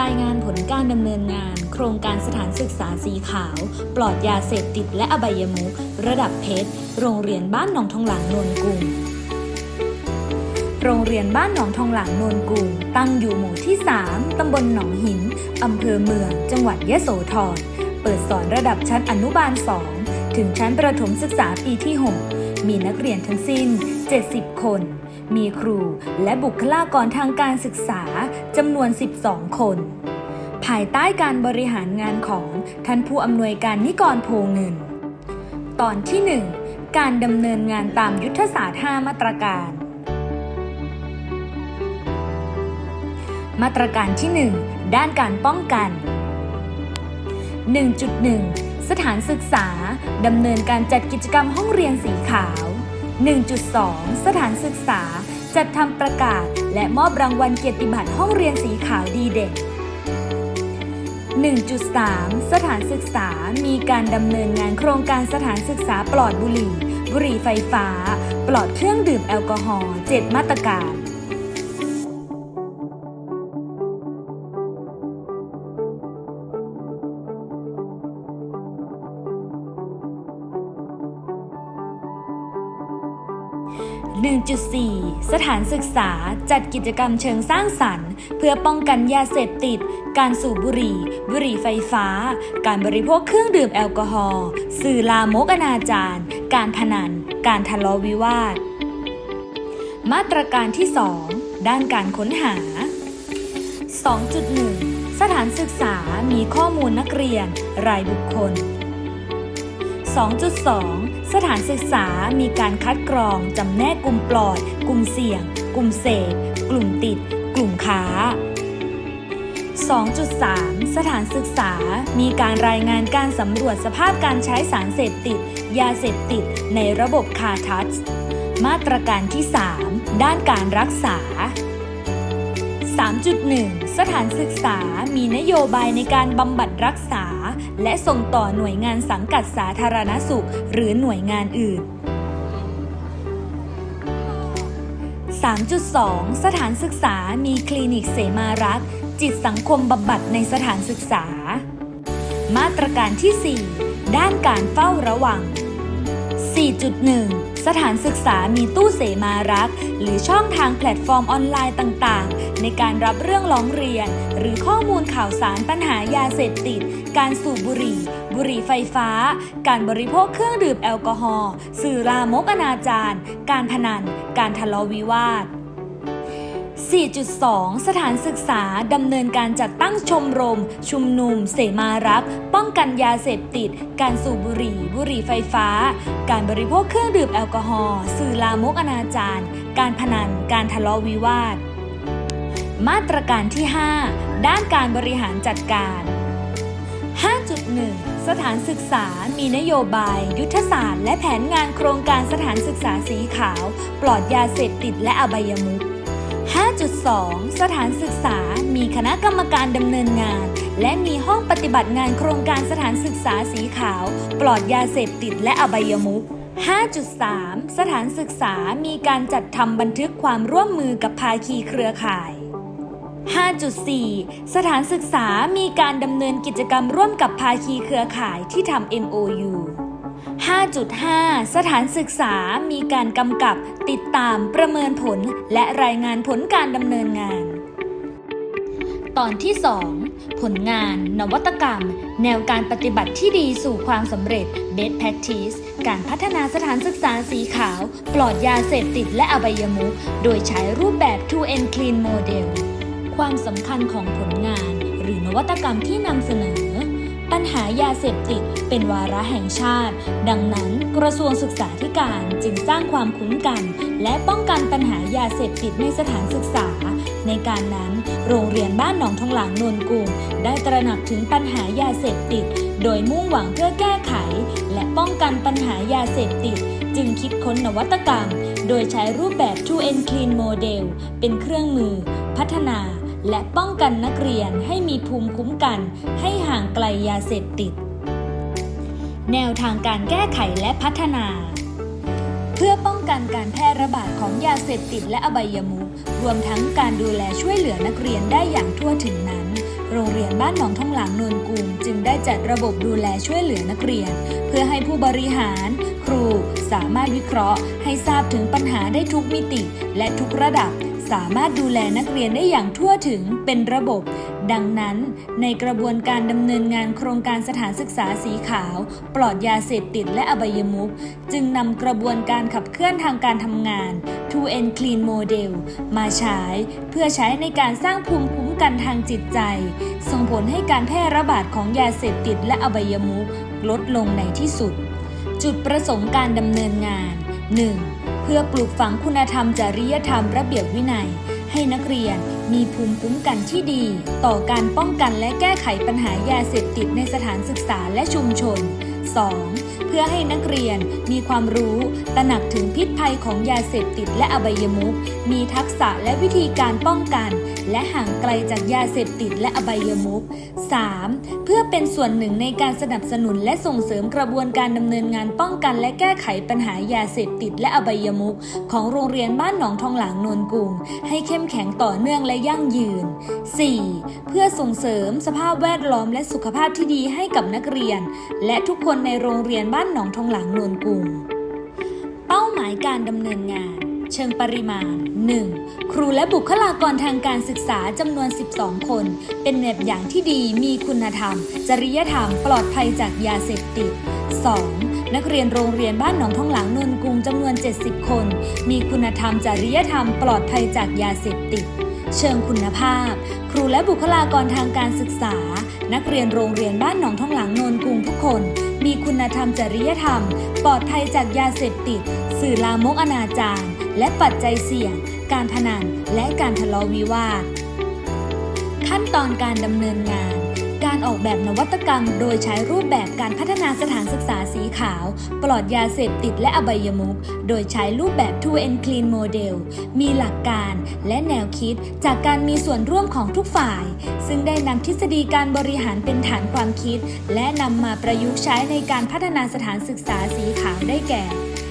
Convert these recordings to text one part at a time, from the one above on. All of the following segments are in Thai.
รายงานผลการดำเนินงาน โครงการสถานศึกษาสีขาว ปลอดยาเสพติดและอบายมุขระดับเพชร โรงเรียนบ้านหนองทองหลางนวลกุ่งโรงเรียนบ้านหนองทองหลางนวลกุ่งตั้งอยู่หมู่ที่ 3 ตำบลหนองหิน อำเภอเมือง จังหวัดยะโสธร เปิดสอนระดับชั้นอนุบาล 2 ถึงชั้นประถมศึกษาปีที่ 6 มีนักเรียนทั้งสิ้น 70 คน มีครูและบุคลากรทางการศึกษาจำนวน 12 คน ภายใต้การบริหารงานของท่านผู้อำนวยการนิกรโพเงิน ตอนที่ 1 การดำเนินงานตามยุทธศาสตร์ 5 มาตรการ มาตรการที่ 1 ด้านการป้องกัน 1.1 สถานศึกษาดำเนินการจัดกิจกรรมห้องเรียนสีขาว 1.2 สถานศึกษา จัดทำประกาศ และมอบรางวัลเกียรติบัตรห้องเรียนสีขาวดีเด่น1.3 สถานศึกษา มีการดำเนินงานโครงการสถานศึกษาปลอดบุหรี่ บุหรี่ไฟฟ้า ปลอดเครื่องดื่มแอลกอฮอล์ 7 มาตรการ 1.4 สถานศึกษาจัดกิจกรรมเชิงสร้างสรรค์ เพื่อป้องกันยาเสพติด การสูบบุหรี่ บุหรี่ไฟฟ้า การบริโภคเครื่องดื่มแอลกอฮอล์สื่อลามกอนาจารการพนัน การทะเลาะวิวาท มาตรการที่ 2 ด้านการค้นหา 2.1 สถานศึกษามีข้อมูลนักเรียน รายบุคคล 2.2 สถานศึกษามีการคัดกรองจำแนกกลุ่มปลอด กลุ่มเสี่ยง กลุ่มเสพ กลุ่มติด กลุ่มค้า 2.3 สถานศึกษา มีการรายงานการสำรวจสภาพการใช้สารเสพติด ยาเสพติด ในระบบคาทัชมาตรการที่ 3 ด้านการรักษา 3.1 สถานศึกษามีนโยบายในการบำบัดรักษา และส่งต่อหน่วยงานสังกัดสาธารณสุข หรือหน่วยงานอื่น 3.2 สถานศึกษามีคลินิกเสมารัก จิตสังคมบำบัดในสถานศึกษา มาตรการที่ 4 ด้านการเฝ้าระวัง 4.1 สถานศึกษามีตู้เสมารัก หรือช่องทางแพลตฟอร์มออนไลน์ต่างๆ ในการรับเรื่องร้องเรียน หรือข้อมูลข่าวสารปัญหายาเสพติด การสูบบุหรี่ บุหรี่ไฟฟ้า การบริโภคเครื่องดื่มแอลกอฮอล์สื่อลามกอนาจารการพนัน การทะเลาะวิวาท 4.2 สถานศึกษาดำเนินการจัดตั้งชมรม ชุมนุม เสมารัก ป้องกันยาเสพติด การสูบบุหรี่ บุหรี่ไฟฟ้า การบริโภคเครื่องดื่มแอลกอฮอล์สื่อลามกอนาจารการพนัน การทะเลาะวิวาท มาตรการที่ 5 ด้านการบริหารจัดการ 5.1 สถานศึกษา มีนโยบาย ยุทธศาสตร์ และแผนงานโครงการสถานศึกษาสีขาว ปลอดยาเสพติดและอบายมุข 5.2 สถานศึกษา มีคณะกรรมการดำเนินงาน และมีห้องปฏิบัติงานโครงการสถานศึกษาสีขาว ปลอดยาเสพติดและอบายมุข5.3 สถานศึกษามีการจัดทำบันทึกความร่วมมือกับภาคีเครือข่าย 5.4 สถานศึกษามีการดำเนินกิจกรรมร่วมกับภาคีเครือข่ายที่ทำ MOU 5.5 สถานศึกษามีการกำกับ ติดตามประเมินผล และรายงานผลการดำเนินงาน ตอนที่ 2 ผลงาน นวัตกรรม แนวการปฏิบัติที่ดีสู่ความสำเร็จ Best Practice การพัฒนาสถานศึกษาสีขาว ปลอดยาเสพติดและอบายมุขโดยใช้รูปแบบ2 n Clean Model ความสำคัญของผลงาน หรือนวัตกรรมที่นำเสนอ ญหายาเสพติดเป็นวาระแห่งชาติ ดังนั้นกระทรวงศึกษาธิการจึงสร้างความคุ้มกัน และป้องกันปัญหายาเสพติดในสถานศึกษา ในการนั้นโรงเรียนบ้านหนองทองหลางนนกุ่มได้ตระหนักถึงปัญหายาเสพติด โดยมุ่งหวังเพื่อแก้ไข และป้องกันปัญหายาเสพติด จึงคิดค้นนวัตกรรม โดยใช้รูปแบบ 2N Clean Model เป็นเครื่องมือ พัฒนา และป้องกันนักเรียนให้มีภูมิคุ้มกัน ให้ห่างไกลยาเสพติด แนวทางการแก้ไขและพัฒนาพพื่อป้องกันการแพร่ระบาดของยาเสพติดและอบายมุขรวมทั้งการดูแลช่วยเหลือนักเรียนได้อย่างทั่วถึงนั้น โรงเรียนบ้านหนองท่องหลางนนกุมจึงได้จัดระบบดูแลช่วยเหลือนักเรียน เพื่อให้ผู้บริหาร ครูสามารถวิเคราะห์ ให้ทราบถึงปัญหาได้ทุกมิติและทุกระดับ สามารถดูแลนักเรียนได้อย่างทั่วถึงเป็นระบบ ดังนั้น ในกระบวนการดำเนินงานโครงการสถานศึกษาสีขาว ปลอดยาเสพติดและอบายมุขจึงนำกระบวนการขับเคลื่อนทางการทำงาน2 N Clean Model มาใช้ เพื่อใช้ในการสร้างภูมิคุ้มกันทางจิตใจ ส่งผลให้การแพร่ระบาดของยาเสพติดและอบายมุขลดลงในที่สุด จุดประสงค์การดำเนินงาน 1. เพื่อปลูกฝังคุณธรรมจริยธรรมระเบียบวินัย ให้นักเรียนมีภูมิคุ้มกันที่ดี ต่อการป้องกันและแก้ไขปัญหายาเสพติดในสถานศึกษาและชุมชน 2. เพื่อให้นักเรียนมีความรู้ ตระหนักถึงพิษภัยของยาเสพติดและอบายมุขมีทักษะและวิธีการป้องกัน และห่างไกลจากยาเสพติดและอบายมุข 3. เพื่อเป็นส่วนหนึ่งในการสนับสนุนและส่งเสริมกระบวนการดำเนินงานป้องกันและแก้ไขปัญหายาเสพติดและอบายมุขของโรงเรียนบ้านหนองทองหลางนนกุงให้เข้มแข็งต่อเนื่องและยั่งยืน 4. เพื่อส่งเสริมสภาพแวดล้อมและสุขภาพที่ดีให้กับนักเรียน และทุกคนในโรงเรียนบ้านหนองทองหลางนนกุงเป้าหมายการดำเนินงาน เชิงปริมาณ 1. ครูและบุคลากรทางการศึกษาจำนวน 12 คน เป็นแบบอย่างที่ดีมีคุณธรรม จริยธรรม ปลอดภัยจากยาเสพติด 2. นักเรียนโรงเรียนบ้านหนองท้องหลังนนกุงจำนวน 70 คน มีคุณธรรม จริยธรรม ปลอดภัยจากยาเสพติดเชิงคุณภาพ ครูและบุคลากรทางการศึกษา นักเรียนโรงเรียนบ้านหนองท้องหลังนนกุงทุกคน มีคุณธรรมจริยธรรม ปลอดภัยจากยาเสพติด สื่อลามกอนาจารและปัจจัยเสี่ยง การพนันและการทะเลาะวิวาท ขั้นตอนการดำเนินงาน การออกแบบนวัตกรรม โดยใช้รูปแบบการพัฒนาสถานศึกษาสีขาว ปลอดยาเสพติดและอบายมุขโดยใช้รูปแบบ2 N Clean Model มีหลักการและแนวคิดจากการมีส่วนร่วมของทุกฝ่าย ซึ่งได้นำทฤษฎีการบริหารเป็นฐานความคิด และนำมาประยุกต์ใช้ในการพัฒนาสถานศึกษาสีขาวได้แก่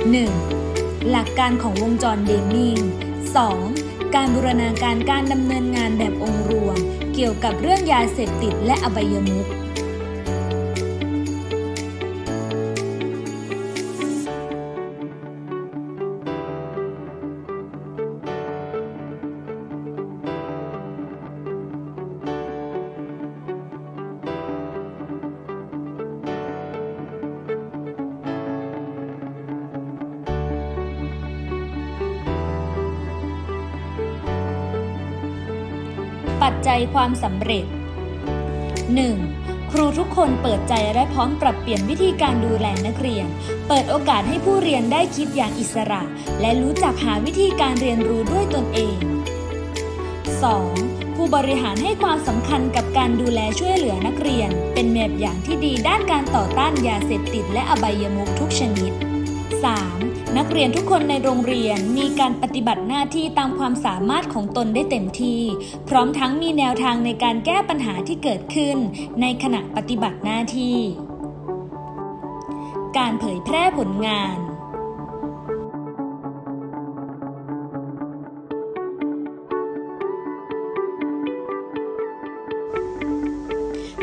1. หลักการของวงจรเดมมิง 2. การบูรณาการการดำเนินงานแบบองค์รวม เกี่ยวกับเรื่องยาเสพติดและอบายมุข ปัจจัยความสำเร็จ 1. ครูทุกคนเปิดใจและพร้อมปรับเปลี่ยนวิธีการดูแลนักเรียน เปิดโอกาสให้ผู้เรียนได้คิดอย่างอิสระ และรู้จักหาวิธีการเรียนรู้ด้วยตนเอง 2. ผู้บริหารให้ความสำคัญกับการดูแลช่วยเหลือนักเรียน เป็นแบบอย่างที่ดีด้านการต่อต้านยาเสพติดและอบายมุขทุกชนิด 3. นักเรียนทุกคนในโรงเรียนมีการปฏิบัติหน้าที่ตามความสามารถของตนได้เต็มที่ พร้อมทั้งมีแนวทางในการแก้ปัญหาที่เกิดขึ้น ในขณะปฏิบัติหน้าที่ การเผยแพร่ผลงาน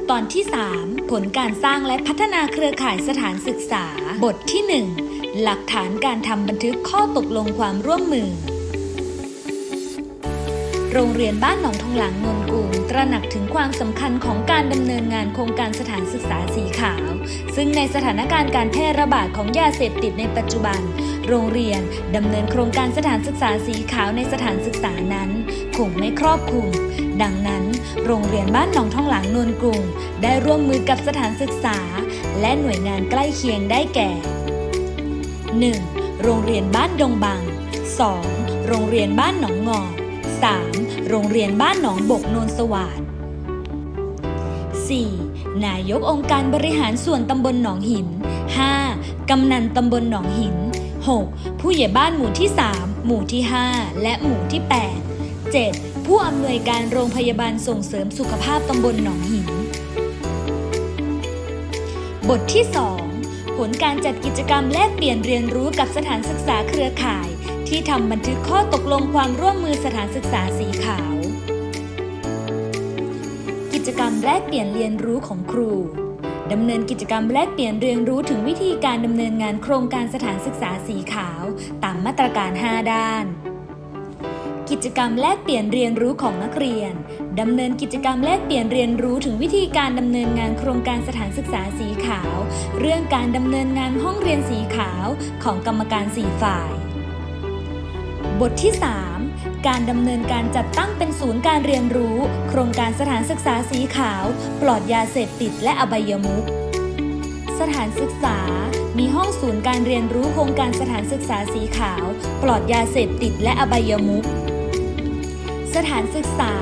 ตอนที่ 3 ผลการสร้างและพัฒนาเครือข่ายสถานศึกษา บทที่ 1 หลักฐานการทำบันทึกข้อตกลงความร่วมมือ โรงเรียนบ้านหนองทองหลางนนกุงตระหนักถึงความสำคัญของการดำเนินงานโครงการสถานศึกษาสีขาว ซึ่งในสถานการณ์การแพร่ระบาดของยาเสพติดในปัจจุบัน โรงเรียนดำเนินโครงการสถานศึกษาสีขาวในสถานศึกษานั้นคงไม่ครอบคลุม ดังนั้น โรงเรียนบ้านหนองทองหลางนนกุงได้ร่วมมือกับสถานศึกษา และหน่วยงานใกล้เคียงได้แก่ 1. โรงเรียนบ้านดงบัง 2. โรงเรียนบ้านหนองงอ 3. โรงเรียนบ้านหนองบกโนนสวาด 4. นายกองค์การบริหารส่วนตำบลหนองหิน 5. กำนันตำบลหนองหิน 6. ผู้ใหญ่บ้านหมู่ที่ 3 หมู่ที่ 5 และหมู่ที่ 8 7. ผู้อำนวยการโรงพยาบาลส่งเสริมสุขภาพตำบลหนองหิน บทที่ 2 ผลการจัดกิจกรรมแลกเปลี่ยนเรียนรู้กับสถานศึกษาเครือข่าย ที่ทำบันทึกข้อตกลงความร่วมมือสถานศึกษาสีขาว กิจกรรมแลกเปลี่ยนเรียนรู้ของครูดำเนินกิจกรรมแลกเปลี่ยนเรียนรู้ถึงวิธีการดำเนินงานโครงการสถานศึกษาสีขาว ตามมาตรการ 5 ด้าน กิจกรรมแลกเปลี่ยนเรียนรู้ของนักเรียน ดำเนินกิจกรรมแลกเปลี่ยนเรียนรู้ถึงวิธีการดำเนินงานโครงการสถานศึกษาสีขาว เรื่องการดำเนินงานห้องเรียนสีขาวของกรรมการสีฝ่าย บทที่ 3 การดำเนินการจัดตั้งเป็นศูนย์การเรียนรู้ โครงการสถานศึกษาสีขาว ปลอดยาเสพติดและอบายมุขสถานศึกษา มีห้องศูนย์การเรียนรู้โครงการสถานศึกษาสีขาว ปลอดยาเสพติดและอบายมุข สถานศึกษา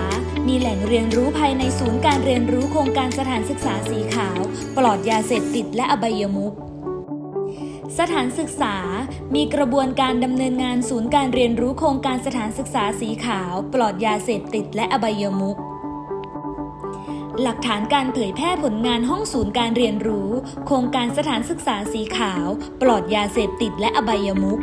มีแหล่งเรียนรู้ภายในศูนย์การเรียนรู้โครงการสถานศึกษาสีขาว ปลอดยาเสพติดและอบายมุขสถานศึกษา มีกระบวนการดำเนินงานศูนย์การเรียนรู้โครงการสถานศึกษาสีขาว ปลอดยาเสพติดและอบายมุขหลักฐานการเผยแพร่ผลงานห้องศูนย์การเรียนรู้ โครงการสถานศึกษาสีขาว ปลอดยาเสพติดและอบายมุข